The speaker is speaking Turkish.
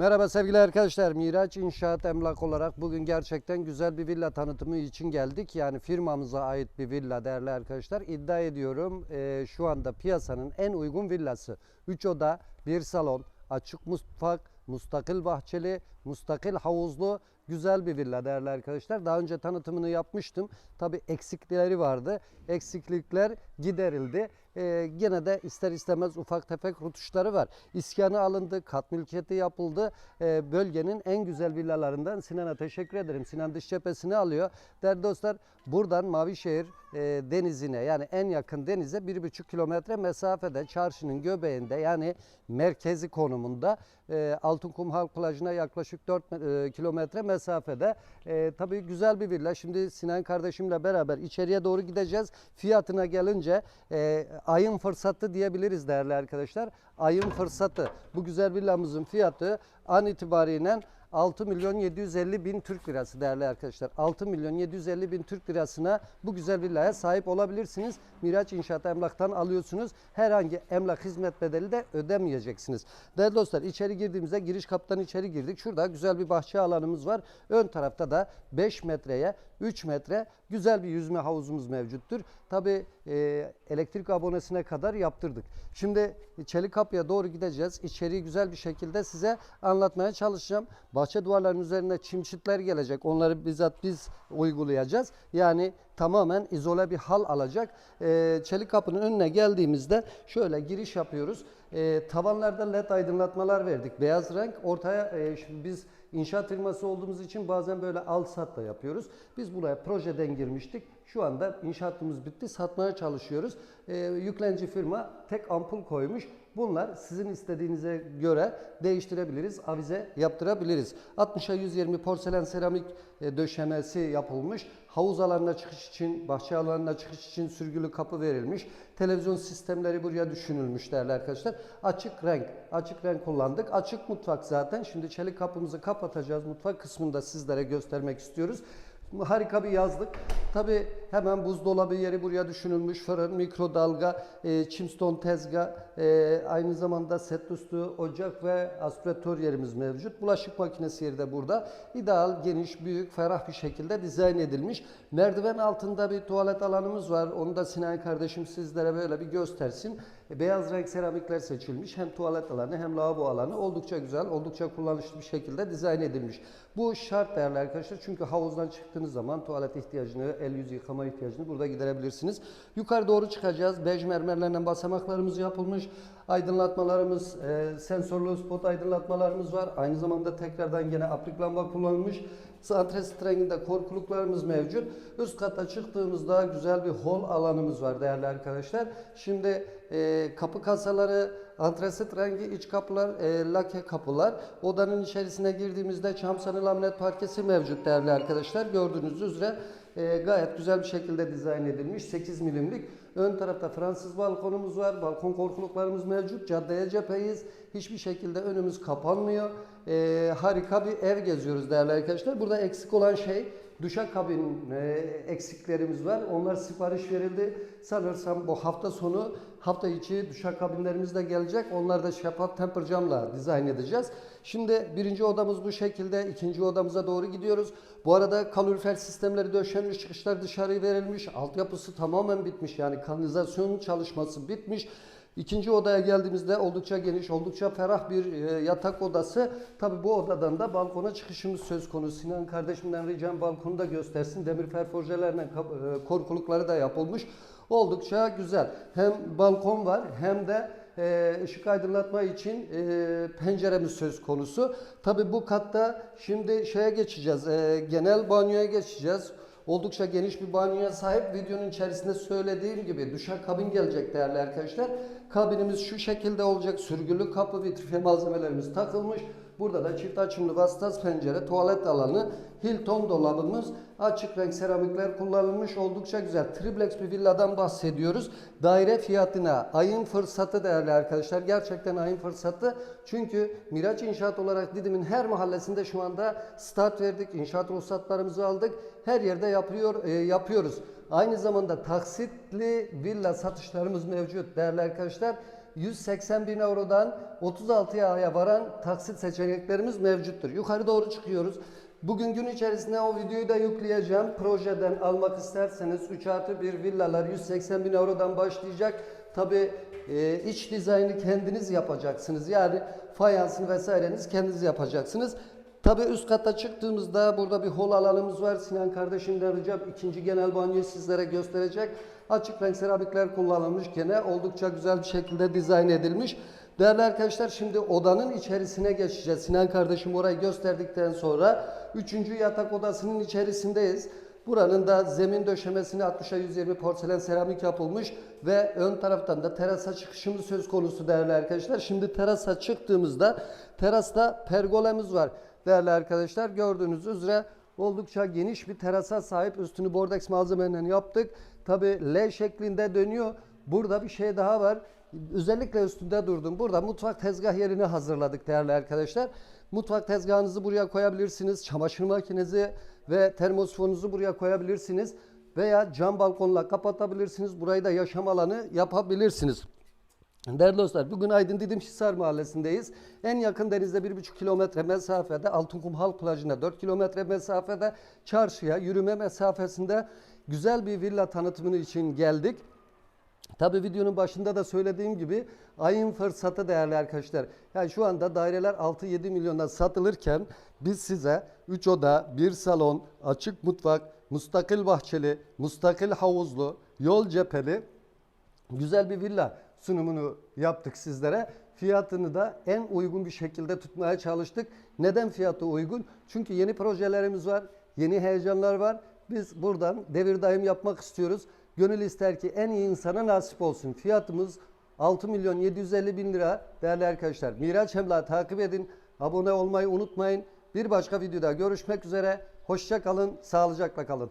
Merhaba sevgili arkadaşlar. Miraç İnşaat Emlak olarak bugün gerçekten güzel bir villa tanıtımı için geldik. Yani firmamıza ait bir villa değerli arkadaşlar. İddia ediyorum eee, şu anda piyasanın en uygun villası. 3 oda, 1 salon, açık mutfak, mustakil bahçeli, mustakil havuzlu güzel bir villa değerli arkadaşlar. Daha önce tanıtımını yapmıştım. Tabi eksikleri vardı. Eksiklikler giderildi. Ee, gene de ister istemez ufak tefek rutuşları var. İskanı alındı, kat mülkiyeti yapıldı. Ee, bölgenin en güzel villalarından Sinan'a teşekkür ederim. Sinan dış cephesini alıyor. Değerli dostlar buradan Mavişehir e, denizine yani en yakın denize bir buçuk kilometre mesafede çarşının göbeğinde yani merkezi konumunda e, Altınkum Halk Plajı'na yaklaşık 4 kilometre mesafede. E, tabii güzel bir villa. Şimdi Sinan kardeşimle beraber içeriye doğru gideceğiz. Fiyatına gelince e, ayın fırsatı diyebiliriz değerli arkadaşlar. Ayın fırsatı. Bu güzel villamızın fiyatı an itibariyle 6 milyon 750 bin Türk lirası değerli arkadaşlar. 6 milyon 750 bin Türk lirasına bu güzel villaya sahip olabilirsiniz. Miraç İnşaat Emlak'tan alıyorsunuz. Herhangi emlak hizmet bedeli de ödemeyeceksiniz. Değerli dostlar içeri girdiğimizde giriş kapıdan içeri girdik. Şurada güzel bir bahçe alanımız var. Ön tarafta da 5 metreye 3 metre güzel bir yüzme havuzumuz mevcuttur. Tabi elektrik abonesine kadar yaptırdık. Şimdi çelik kapıya doğru gideceğiz. İçeriği güzel bir şekilde size anlatmaya çalışacağım. Bahçe duvarlarının üzerine çim çitler gelecek. Onları bizzat biz uygulayacağız. Yani tamamen izole bir hal alacak. Ee, çelik kapının önüne geldiğimizde şöyle giriş yapıyoruz. Ee, tavanlarda led aydınlatmalar verdik. Beyaz renk. Ortaya e, şimdi biz inşaat firması olduğumuz için bazen böyle al sat da yapıyoruz. Biz buraya projeden girmiştik. Şu anda inşaatımız bitti. Satmaya çalışıyoruz. Ee, yüklenici firma tek ampul koymuş. Bunlar sizin istediğinize göre değiştirebiliriz, avize yaptırabiliriz. 60'a 120 porselen seramik e, döşemesi yapılmış. Havuz alanına çıkış için, bahçe alanına çıkış için sürgülü kapı verilmiş. Televizyon sistemleri buraya düşünülmüş değerli arkadaşlar. Açık renk, açık renk kullandık. Açık mutfak zaten. Şimdi çelik kapımızı kapatacağız. Mutfak kısmını da sizlere göstermek istiyoruz. Harika bir yazlık. Tabi hemen buzdolabı yeri buraya düşünülmüş. Fırın, mikrodalga, e, çimston tezgah, e, aynı zamanda set üstü ocak ve aspiratör yerimiz mevcut. Bulaşık makinesi yeri de burada. İdeal, geniş, büyük, ferah bir şekilde dizayn edilmiş. Merdiven altında bir tuvalet alanımız var. Onu da Sinan kardeşim sizlere böyle bir göstersin. E, Beyaz renk seramikler seçilmiş. Hem tuvalet alanı hem lavabo alanı oldukça güzel, oldukça kullanışlı bir şekilde dizayn edilmiş. Bu şart değerli arkadaşlar çünkü havuzdan çıktığınız zaman tuvalet ihtiyacını, el yüz yıkama ihtiyacını burada giderebilirsiniz. Yukarı doğru çıkacağız. Bej mermerlerden basamaklarımız yapılmış. Aydınlatmalarımız, e, sensörlü spot aydınlatmalarımız var. Aynı zamanda tekrardan gene aplik lamba kullanılmış. Antresit renginde korkuluklarımız mevcut. Üst kata çıktığımızda güzel bir hol alanımız var değerli arkadaşlar. Şimdi e, kapı kasaları, antresit rengi iç kapılar, e, lake kapılar. Odanın içerisine girdiğimizde çam sanı laminat parkesi mevcut değerli arkadaşlar. Gördüğünüz üzere e, gayet güzel bir şekilde dizayn edilmiş. 8 milimlik. Ön tarafta Fransız balkonumuz var. Balkon korkuluklarımız mevcut. Caddeye cepheyiz. Hiçbir şekilde önümüz kapanmıyor. E, harika bir ev geziyoruz değerli arkadaşlar. Burada eksik olan şey duşakabin e, eksiklerimiz var. Onlar sipariş verildi. Sanırsam bu hafta sonu hafta içi duşakabinlerimiz de gelecek. Onlar da şeffaf temper camla dizayn edeceğiz. Şimdi birinci odamız bu şekilde. ikinci odamıza doğru gidiyoruz. Bu arada kalorifer sistemleri döşenmiş, çıkışlar dışarı verilmiş. Altyapısı tamamen bitmiş. Yani kanalizasyon çalışması bitmiş. İkinci odaya geldiğimizde oldukça geniş, oldukça ferah bir e, yatak odası. Tabi bu odadan da balkona çıkışımız söz konusu. Sinan kardeşimden ricam balkonu da göstersin. Demir ferforjelerle e, korkulukları da yapılmış. Oldukça güzel. Hem balkon var hem de e, ışık aydınlatma için penceremiz söz konusu. Tabi bu katta şimdi şeye geçeceğiz. genel banyoya geçeceğiz. Oldukça geniş bir banyoya sahip. Videonun içerisinde söylediğim gibi duşakabin gelecek değerli arkadaşlar. Kabinimiz şu şekilde olacak. Sürgülü kapı, vitrifiye malzemelerimiz takılmış. Burada da çift açımlı vasıtaz pencere, tuvalet alanı, Hilton dolabımız, açık renk seramikler kullanılmış. Oldukça güzel. Triplex bir villadan bahsediyoruz. Daire fiyatına ayın fırsatı değerli arkadaşlar. Gerçekten ayın fırsatı. Çünkü Miraç İnşaat olarak Didim'in her mahallesinde şu anda start verdik. İnşaat ruhsatlarımızı aldık. Her yerde yapıyor, e, yapıyoruz. Aynı zamanda taksitli villa satışlarımız mevcut değerli arkadaşlar. 180 bin eurodan 36 aya varan taksit seçeneklerimiz mevcuttur. Yukarı doğru çıkıyoruz. Bugün gün içerisinde o videoyu da yükleyeceğim. Projeden almak isterseniz 3 artı 1 villalar 180 bin eurodan başlayacak. Tabi iç dizaynı kendiniz yapacaksınız. Yani fayansını vesaireniz kendiniz yapacaksınız. Tabi üst kata çıktığımızda burada bir hol alanımız var. Sinan kardeşimden ricam ikinci genel banyoyu sizlere gösterecek. Açık renk seramikler kullanılmış gene oldukça güzel bir şekilde dizayn edilmiş. Değerli arkadaşlar şimdi odanın içerisine geçeceğiz. Sinan kardeşim orayı gösterdikten sonra üçüncü yatak odasının içerisindeyiz. Buranın da zemin döşemesine 60'a 120 porselen seramik yapılmış ve ön taraftan da terasa çıkışımız söz konusu değerli arkadaşlar. Şimdi terasa çıktığımızda terasta pergolemiz var. Değerli arkadaşlar gördüğünüz üzere oldukça geniş bir terasa sahip. Üstünü bordeks malzemeden yaptık. Tabi L şeklinde dönüyor. Burada bir şey daha var. Özellikle üstünde durdum. Burada mutfak tezgah yerini hazırladık değerli arkadaşlar. Mutfak tezgahınızı buraya koyabilirsiniz. Çamaşır makinenizi ve termosfonunuzu buraya koyabilirsiniz. Veya cam balkonla kapatabilirsiniz. Burayı da yaşam alanı yapabilirsiniz. Değerli dostlar bugün Aydın Didim Hisar Mahallesi'ndeyiz. En yakın denizde 1,5 kilometre mesafede Altınkum Halk Plajı'na 4 kilometre mesafede çarşıya yürüme mesafesinde güzel bir villa tanıtımını için geldik. Tabi videonun başında da söylediğim gibi ayın fırsatı değerli arkadaşlar. Yani şu anda daireler 6-7 milyona satılırken biz size 3 oda, 1 salon, açık mutfak, mustakil bahçeli, mustakil havuzlu, yol cepheli güzel bir villa sunumunu yaptık sizlere. Fiyatını da en uygun bir şekilde tutmaya çalıştık. Neden fiyatı uygun? Çünkü yeni projelerimiz var, yeni heyecanlar var. Biz buradan devir daim yapmak istiyoruz. Gönül ister ki en iyi insana nasip olsun. Fiyatımız 6 milyon 750 bin lira değerli arkadaşlar. Miraç Emlak'ı takip edin. Abone olmayı unutmayın. Bir başka videoda görüşmek üzere. Hoşça kalın, sağlıcakla kalın.